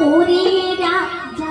ওরে রাজা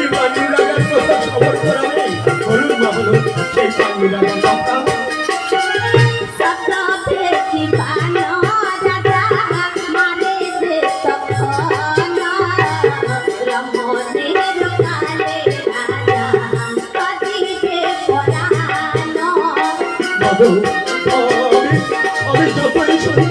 সেই পাগলি রাগার কথা খবর করা নেই হলুদ মহল সেই পাগলি রাগার কথা Oh